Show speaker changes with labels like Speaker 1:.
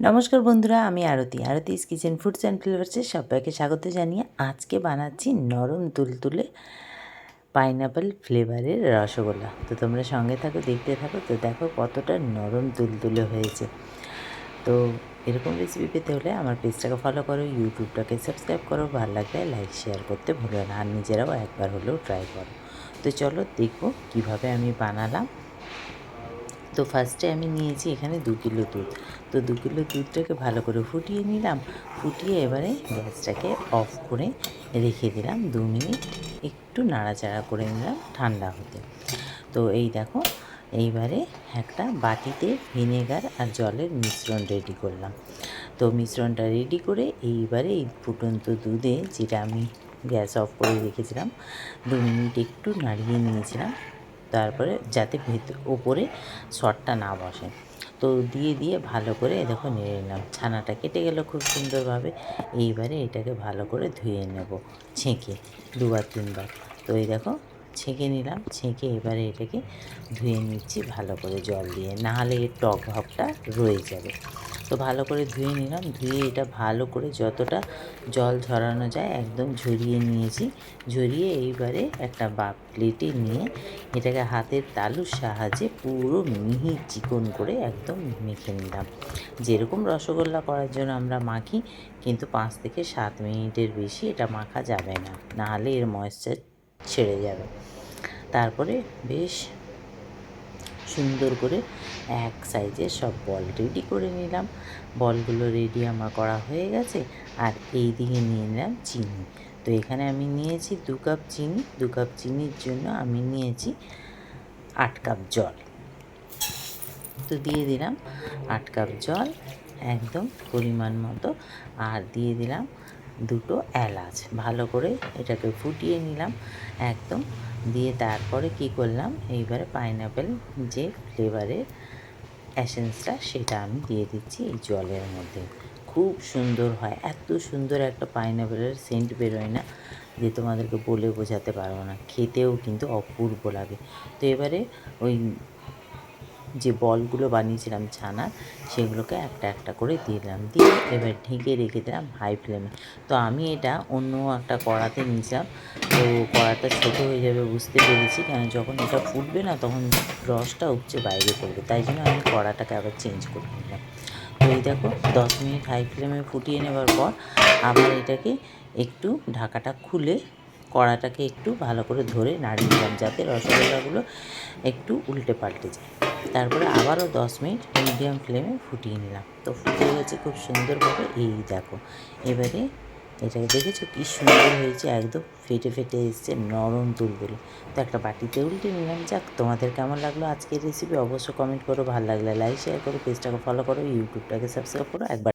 Speaker 1: নমস্কার বন্ধুরা, আমি Aarti. Aarti's kitchen foods and ফ্লেভার্সে সবাইকে স্বাগত জানিয়ে আজকে বানাচ্ছি নরম তুলতুলে পাইনাপেল ফ্লেভারের রসগোল্লা। তো তোমরা সঙ্গে থাকো, দেখতে থাকো, তো দেখো কতটা নরম তুলতুলে হয়েছে। তো এরকম রেসিপি পেতে হলে আমার পেজটাকে ফলো করো ইউটিউবটাকে সাবস্ক্রাইব করো, ভালো লাগলে লাইক শেয়ার করতে ভুলো না, আর নিজেরাও একবার হলেও ট্রাই করো। তো চলো দেখো কীভাবে আমি বানালাম। তো ফার্স্টে আমি নিয়েছি এখানে দু কিলো দুধ। তো দু কিলো দুধটাকে ভালো করে ফুটিয়ে নিলাম। ফুটিয়ে এবারে গ্যাসটাকে অফ করে রেখে দিলাম দু মিনিট। একটু নাড়াচাড়া করে নিলাম ঠান্ডা হতে। তো এই দেখো, এইবারে একটা বাটিতে ভিনেগার আর জলের মিশ্রণ রেডি করলাম। তো মিশ্রণটা রেডি করে এইবারে এই ফুটন্ত দুধে যেটা আমি গ্যাস অফ করে রেখেছিলাম, দু মিনিট একটু নাড়িয়ে নিয়েছিলাম। তারপরে যাতে ভেতর ওপরে শটটা না বসে। তো দিয়ে দিয়ে ভালো করে দেখো নেড়ে নিলাম। ছানাটা কেটে গেল খুব সুন্দরভাবে। এইবারে এটাকে ভালো করে ধুয়ে নেব, ছেঁকে, দুবার, তিনবার। তো এই দেখো, ছেঁকে নিলাম, ছেঁকে এবারে এটাকে ধুয়ে নিচ্ছি, ভালো করে জল দিয়ে। নাহলে এর টক ভাবটা রয়ে যাবে। তো ভালো করে ধুয়ে নিলাম। ধুয়ে এটা ভালো করে যতটা জল ঝরানো যায় একদম ঝরিয়ে নিয়েছি। ঝরিয়ে এইবারে একটা বা প্লেটে নিয়ে এটাকে হাতের তালুর সাহায্যে পুরো মিহি চিকন করে একদম মেখে নিলাম। যেরকম রসগোল্লা করার জন্য আমরা মাখি, কিন্তু পাঁচ থেকে সাত মিনিটের বেশি এটা মাখা যাবে না। নাহলে এর ময়েশ্চার ছেড়ে যাবে। তারপরে বেশ সুন্দর করে এক সাইজের সব বল রেডি করে নিলাম। বলগুলো রেডি আমার করা হয়ে গেছে। আর এই দিকে নিয়ে নিলাম চিনি। তো এখানে আমি নিয়েছি দু কাপ চিনি। দু কাপ চিনির জন্য আমি নিয়েছি আট কাপ জল। তো দিয়ে দিলাম আট কাপ জল একদম পরিমাণ মতো। আর দিয়ে দিলাম দুটো এলাচ। ভালো করে এটাকে ফুটিয়ে নিলাম একদম দিয়ে তারপরে কি করলাম? এইবারে পাইনাপেল যে ফ্লেভারের অ্যাসেন্সটা সেটা আমি দিয়ে দিচ্ছি এই জলের মধ্যে। খুব সুন্দর হয়। এত সুন্দর একটা পাইনাপেলের সেন্ট বেরোয় না যে তোমাদেরকে বলে বোঝাতে পারব না। খেতেও কিন্তু অপূর্ব লাগে। তো এবারে ওই যে বলগুলো বানিয়েছিলাম ছানা, সেগুলোকে একটা একটা করে দিলাম। দিয়ে এবার ঢেকে রেখে দিলাম হাই ফ্লেমে তো আমি এটা অন্য একটা কড়াতে নিয়েছিলাম। তো কড়াটা ছোটো হয়ে যাবে বুঝতে পেরেছি। কেন যখন এটা ফুটবে না, তখন রসটা উপচে বাইরে পড়বে। তাই জন্য আমি কড়াটাকে আবার চেঞ্জ করে নিলাম। তো এই দেখো, দশ মিনিট হাই ফ্লেমে ফুটিয়ে নেবার পর আবার এটাকে একটু ঢাকাটা খুলে কড়াটাকে একটু ভালো করে ধরে নাড়িয়ে দিলাম যাতে রসগোল্লাগুলো একটু উল্টে পাল্টে যায়। তারপরে আবারও দশ মিনিট মিডিয়াম ফ্লেমে ফুটিয়ে নিলাম। তো ফুটে গেছে খুব সুন্দরভাবে। এই দেখো, এবারে এটাকে দেখেছ কী সুন্দর হয়েছে? একদম ফেটে ফেটে এসছে, নরম তুলতুলে। তো একটা বাটিতে উল্টে নিলাম, যাক তোমাদের কেমন লাগল আজকের রেসিপি অবশ্যই কমেন্ট করো, ভালো লাগলে লাইক শেয়ার করো পেজটাকে ফলো করো ইউটিউবটাকে সাবস্ক্রাইব করো, একবার